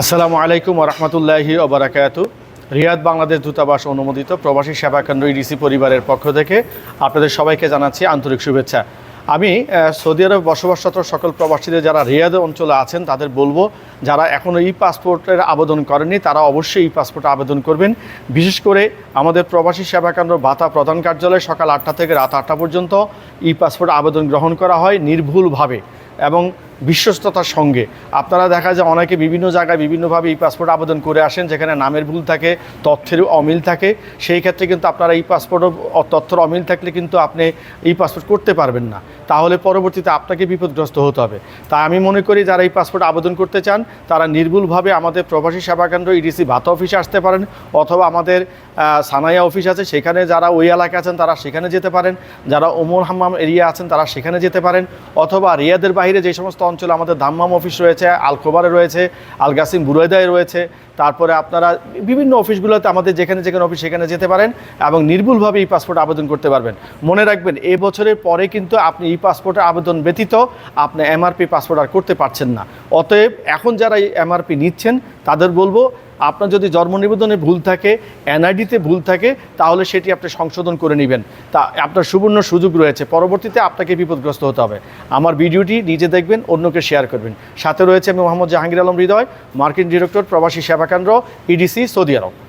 আসসালামু আলাইকুম রহমতুল্লাহি ওবরাকাতু। রিয়াদ বাংলাদেশ দূতাবাস অনুমোদিত প্রবাসী সেবা কেন্দ্র ইডিসি পরিবারের পক্ষ থেকে আপনাদের সবাইকে জানাচ্ছি আন্তরিক শুভেচ্ছা। আমি সৌদি আরব বসবাসরত সকল প্রবাসীদের যারা রিয়াদ অঞ্চলে আছেন, তাদের বলব, যারা এখনও ই পাসপোর্টের আবেদন করেননি, তারা অবশ্যই ই পাসপোর্ট আবেদন করবেন। বিশেষ করে আমাদের প্রবাসী সেবা কেন্দ্র বাতা প্রধান কার্যালয়ে সকাল আটটা থেকে রাত আটটা পর্যন্ত ই পাসপোর্ট আবেদন গ্রহণ করা হয় নির্ভুলভাবে। এবং বিশ্বস্ততার সঙ্গে। আপনারা দেখা যায় অনেকে বিভিন্ন জায়গায় বিভিন্নভাবে এই পাসপোর্ট আবেদন করে আসেন, যেখানে নামের ভুল থাকে, তথ্যের অমিল থাকে। সেই ক্ষেত্রে কিন্তু আপনারা এই পাসপোর্ট তথ্যের অমিল থাকলে কিন্তু আপনি এই পাসপোর্ট করতে পারবেন না। তাহলে পরবর্তীতে আপনাকে বিপদগ্রস্ত হতে হবে। তাই আমি মনে করি যারা এই পাসপোর্ট আবেদন করতে চান, তারা নির্ভুলভাবে আমাদের প্রবাসী সেবা কেন্দ্র ইডিসি ভাতা অফিসে আসতে পারেন, অথবা আমাদের সানাইয়া অফিস আছে, সেখানে যারা ওই এলাকায় আছেন, তারা সেখানে যেতে পারেন। যারা ওমর হাম্মাম এরিয়া আছেন, তারা সেখানে যেতে পারেন। অথবা রিয়াদের বাইরে যে সমস্ত অঞ্চলে আমাদের দাম্মাম অফিস রয়েছে আলকোবারে রয়েছে, আলগাসিম বুরৈদায় রয়েছে। তারপরে আপনারা বিভিন্ন অফিসগুলোতে আমাদের যেখানে যেখানে অফিস সেখানে যেতে পারেন এবং নির্ভুলভাবে এই পাসপোর্ট আবেদন করতে পারবেন। মনে রাখবেন, এ বছরের পরে কিন্তু আপনি এই পাসপোর্টের আবেদন ব্যতীত আপনি এমআরপি পাসপোর্ট আর করতে পারছেন না। অতএব এখন যারা এই এমআরপি নিচ্ছেন, তাদের বলব আপনার যদি জন্ম নিবেদনে ভুল থাকে এনআইডিতে ভুল থাকে, তাহলে সেটি আপনি সংশোধন করে নেবেন। তা, আপনার সুবর্ণ সুযোগ রয়েছে। পরবর্তীতে আপনাকে বিপদগ্রস্ত হতে হবে। আমার ভিডিওটি নিজে দেখবেন, অন্যকে শেয়ার করবেন। সাথে রয়েছে আমি মোহাম্মদ জাহাঙ্গীর আলম হৃদয়, মার্কিন ডিরেক্টর, প্রবাসী সেবাকেন্দ্র ইডিসি সৌদি আরব।